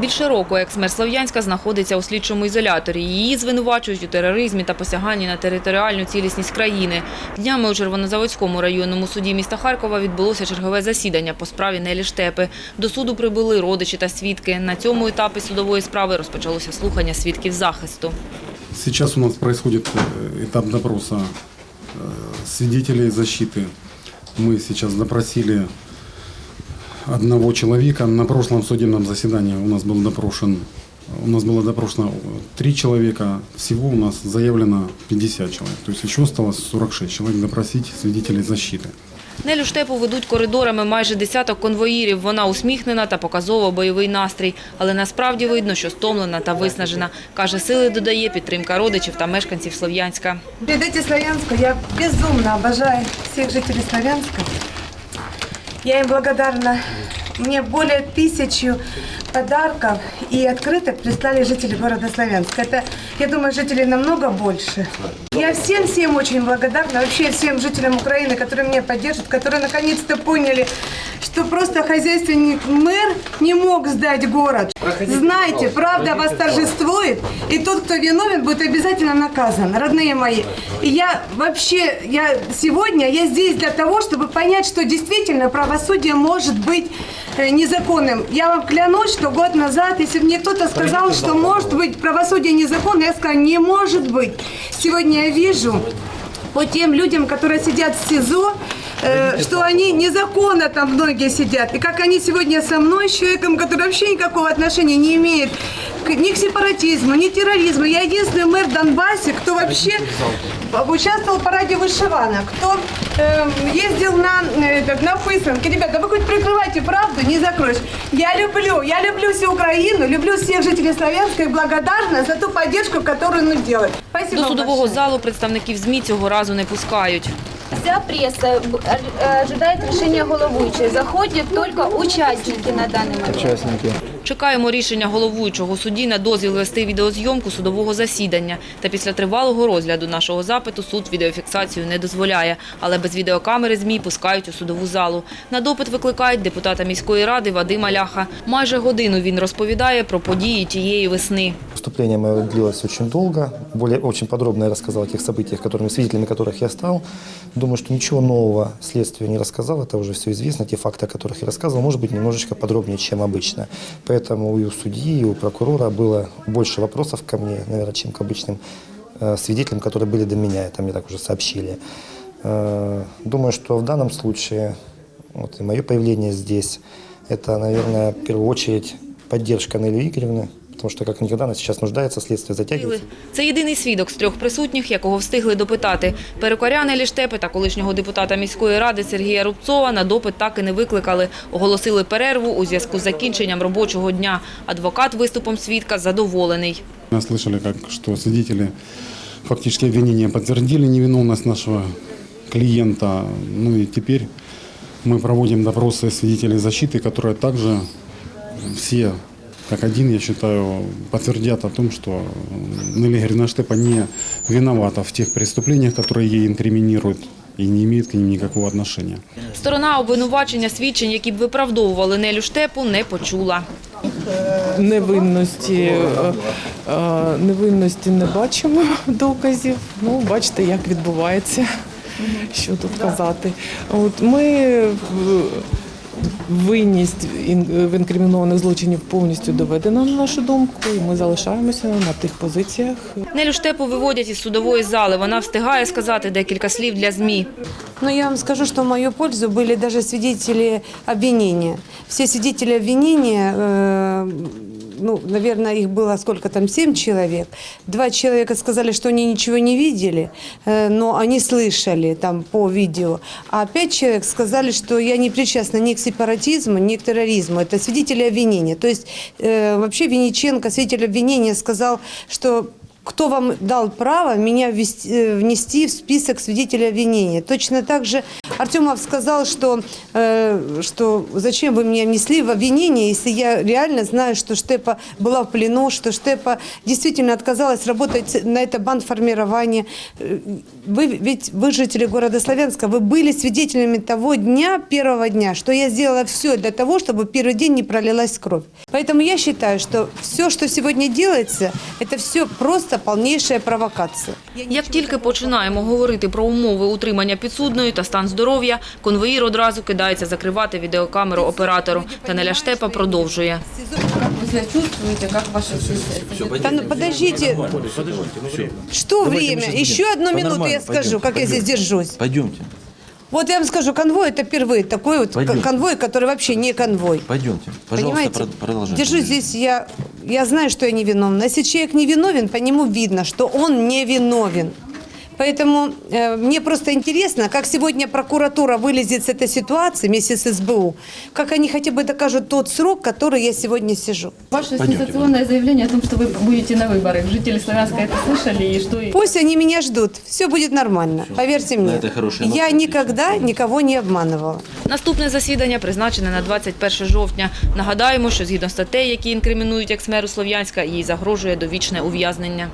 Більше року екс-мер Слов'янська знаходиться у слідчому ізоляторі. Її звинувачують у тероризмі та посяганні на територіальну цілісність країни. Днями у Червонозаводському районному суді міста Харкова відбулося чергове засідання по справі Нелі Штепи. До суду прибули родичі та свідки. На цьому етапі судової справи розпочалося слухання свідків захисту. Сейчас у нас происходит э, этап допроса э, свидетелей защиты. Мы сейчас допросили одного человека. На прошлом судебном заседании у нас был допрошен у нас было допрошено три человека, всего у нас заявлено 50 человек. То есть еще осталось 46 человек допросить свидетелей защиты. Нелю Штепу ведуть коридорами майже десяток конвоїрів. Вона усміхнена та показово бойовий настрій. Але насправді видно, що стомлена та виснажена. Каже, сили додає підтримка родичів та мешканців Слов'янська. Передайте Славянску. Я безумно обожаю всех жителей Славянска. Я им благодарна. Мне более тысячи подарков и открыток прислали жители города Славянска. Это, я думаю, жителей намного больше. Я всем-всем очень благодарна, вообще всем жителям Украины, которые меня поддерживают, которые наконец-то поняли, что просто хозяйственник мэр не мог сдать город. Знайте, правда восторжествует, и тот, кто виновен, будет обязательно наказан, родные мои. И я вообще, я сегодня, я здесь для того, чтобы понять, что действительно правосудие может быть э, незаконным. Я вам клянусь, что год назад, если бы мне кто-то сказал, что может быть правосудие незаконно, я сказала, не может быть. Сегодня я вижу по тем людям, которые сидят в СИЗО, э, что они незаконно там многие сидят. И как они сегодня со мной, с человеком, который вообще никакого отношения не имеет к- ни к сепаратизму, ни к терроризму. Я единственный мэр Донбассе, кто вообще участвовал в параде вышиванок, кто эм, ездил на, э, этот, на пысанки. Ребята, вы хоть прикрывайте правду, не закроешь. Я люблю, я люблю всю Украину, люблю всех жителей Славянска и благодарна за ту поддержку, которую он делает. Спасибо До судового большое. залу представників ЗМІ цього разу не пускають. Вся пресса э, ожидает решения головуючей. Заходят только участники на данный момент. Чекаємо рішення головуючого у суді на дозвіл вести відеозйомку судового засідання. Та після тривалого розгляду нашого запиту суд відеофіксацію не дозволяє. Але без відеокамери ЗМІ пускають у судову залу. На допит викликають депутата міської ради Вадима Ляха. Майже годину він розповідає про події тієї весни. Выступление мое длилось очень долго. Более, очень подробно я рассказал о тех событиях, которыми, свидетелями которых я стал. Думаю, что ничего нового следствию не рассказал. Это уже все известно. Те факты, о которых я рассказывал, может быть, немножечко подробнее, чем обычно. Поэтому и у судьи, и у прокурора было больше вопросов ко мне, наверное, чем к обычным э, свидетелям, которые были до меня. Это мне так уже сообщили. Э, Думаю, что в данном случае вот, и мое появление здесь, это, наверное, в первую очередь поддержка Нелли Игоревны, потому что как никогда она сейчас нуждается, следствие затягивается. Це єдиний свідок з трьох присутніх, якого встигли допитати. Перукаря Нелі Штепи та колишнього депутата міської ради Сергія Рубцова на допит так і не викликали. Оголосили перерву у зв'язку з закінченням робочого дня. Адвокат виступом свідка задоволений. Мы слышали, как, что свидетели фактически обвинения подтвердили невиновность нашего клиента. Ну и теперь мы проводим допросы свидетелей защиты, которые также все, как один, я считаю, подтвердят о том, что Нелли Игоревна Штепа не виновата в тех преступлениях, которые ей инкриминируют и не имеет к ним никакого отношения. Сторона обвинувачення свідчень, які б виправдовували Нелю Штепу, не почула. невинності, е, е, невинності не бачимо доказів. Ну, бачите, як відбувається, що тут казати. От ми е, винність ін- в інкримінованих злочинів повністю доведена на нашу думку, і ми залишаємося на тих позиціях. Нелю Штепу виводять із судової зали. Вона встигає сказати декілька слів для ЗМІ. Ну я вам скажу, що в мою пользу були навіть свидетели обвинення. Всі свидетели обвинення… э, ну, наверное, их было сколько там, семь человек. Два человека сказали, что они ничего не видели, э, но они слышали там по видео. А пять человек сказали, что я не причастна ни к сепаратизму, ни к терроризму. Это свидетели обвинения. То есть э, вообще Винниченко, свидетель обвинения, сказал, что кто вам дал право меня ввести- э, внести в список свидетелей обвинения. Точно так же Артемов сказал, что, э, что зачем вы меня внесли в обвинение, если я реально знаю, что Штепа была в плену, что Штепа действительно отказалась работать на это бандформирование. Вы ведь вы жители города Славянска, вы были свидетелями того дня, первого дня, что я сделала все для того, чтобы первый день не пролилась кровь. Поэтому я считаю, что все, что сегодня делается, это все просто полнейшая провокация. Як тільки починаємо говорити про умови утримання підсудної та стан здоров'я, конвоїр одразу кидається закривати відеокамеру оператору. Та Неля Штепа продовжує. Как вы себя чувствуете, как ваши Да ну подождите, что время? Еще одну минуту я скажу, как я здесь держусь. Пойдемте, Вот я вам скажу, конвой это впервые такой вот Пойдем. конвой, который вообще не конвой. пойдемте. Пожалуйста, Понимаете? прод- продолжайте. Держусь здесь, я, я знаю, что я невиновна. Если человек невиновен, по нему видно, что он невиновен. Поэтому э, мне просто интересно, как сегодня прокуратура вылезет с этой ситуации вместе с СБУ, как они хотя бы докажут тот срок, который я сегодня сижу. Ваше Пойдемте, сенсационное заявление о том, что вы будете на выборах. Жители Славянска это слышали и что... Пусть они меня ждут, все будет нормально, поверьте мне. этой хорошей ноте Я отлично. никогда никого не обманывала. Наступне засідання призначене на 21 жовтня. Нагадаємо, що згідно статей, які інкримінують екс-меру Слов'янська, їй загрожує довічне ув'язнення.